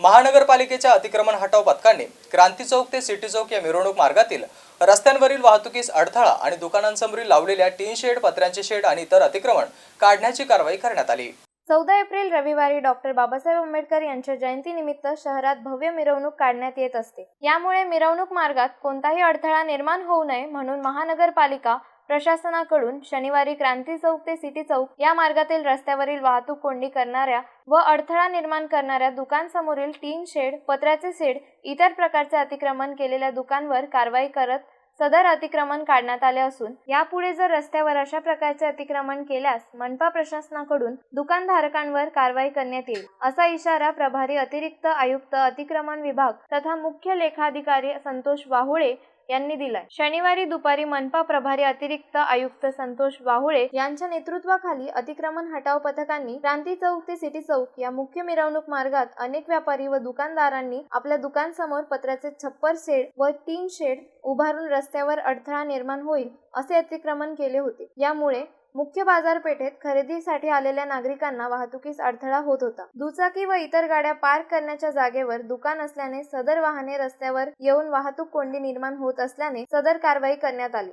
महानगरपालिकेच्या अतिक्रमण हटाव पथकाने क्रांती चौक ते सिटी चौक या मिरवणूक मार्गातील रस्त्यांवरील वाहतुकीस अडथळा आणि दुकानांसमोरील लावलेल्या टीन शेड पत्र्यांचे शेड आणि इतर अतिक्रमण काढण्याची कारवाई करण्यात आली. चौदा एप्रिल रविवारी डॉक्टर बाबासाहेब आंबेडकर यांच्या जयंतीनिमित्त शहरात भव्य मिरवणूक काढण्यात येत असते. यामुळे मिरवणूक मार्गात कोणताही अडथळा निर्माण होऊ नये म्हणून महानगरपालिका प्रशासनाकडून शनिवारी क्रांती चौक ते सिटी चौक या मार्गातील रस्त्यावरील वाहतूक कोंडी करणाऱ्या व अडथळा निर्माण करणाऱ्या दुकानसमोरील टीन शेड पत्र्याचे शेड इतर प्रकारचे अतिक्रमण केलेल्या दुकानवर कारवाई करत सदर अतिक्रमण काढण्यात आले असून यापुढे जर रस्त्यावर अशा प्रकारचे अतिक्रमण केल्यास मनपा प्रशासनाकडून दुकानधारकांवर कारवाई करण्यात येईल असा इशारा प्रभारी अतिरिक्त आयुक्त अतिक्रमण विभाग तथा मुख्य लेखाधिकारी संतोष वाहुळे यांनी दिलाय. शनिवारी दुपारी मनपा प्रभारी अतिरिक्त आयुक्त संतोष वाहुळे यांच्या नेतृत्वाखाली अतिक्रमण हटाव पथकांनी क्रांती चौक ते सिटी चौक या मुख्य मिरवणूक मार्गात अनेक व्यापारी व दुकानदारांनी आपल्या दुकानसमोर पत्र्याचे छप्पर शेड व तीन शेड उभारून रस्त्यावर अडथळा निर्माण होईल असे अतिक्रमण केले होते. यामुळे मुख्य बाजारपेठेत खरेदीसाठी आलेल्या नागरिकांना वाहतुकीस अडथळा होत होता. दुचाकी व इतर गाड्या पार्क करण्याच्या जागेवर दुकान असल्याने सदर वाहने रस्त्यावर येऊन वाहतूक कोंडी निर्माण होत असल्याने सदर कारवाई करण्यात आली.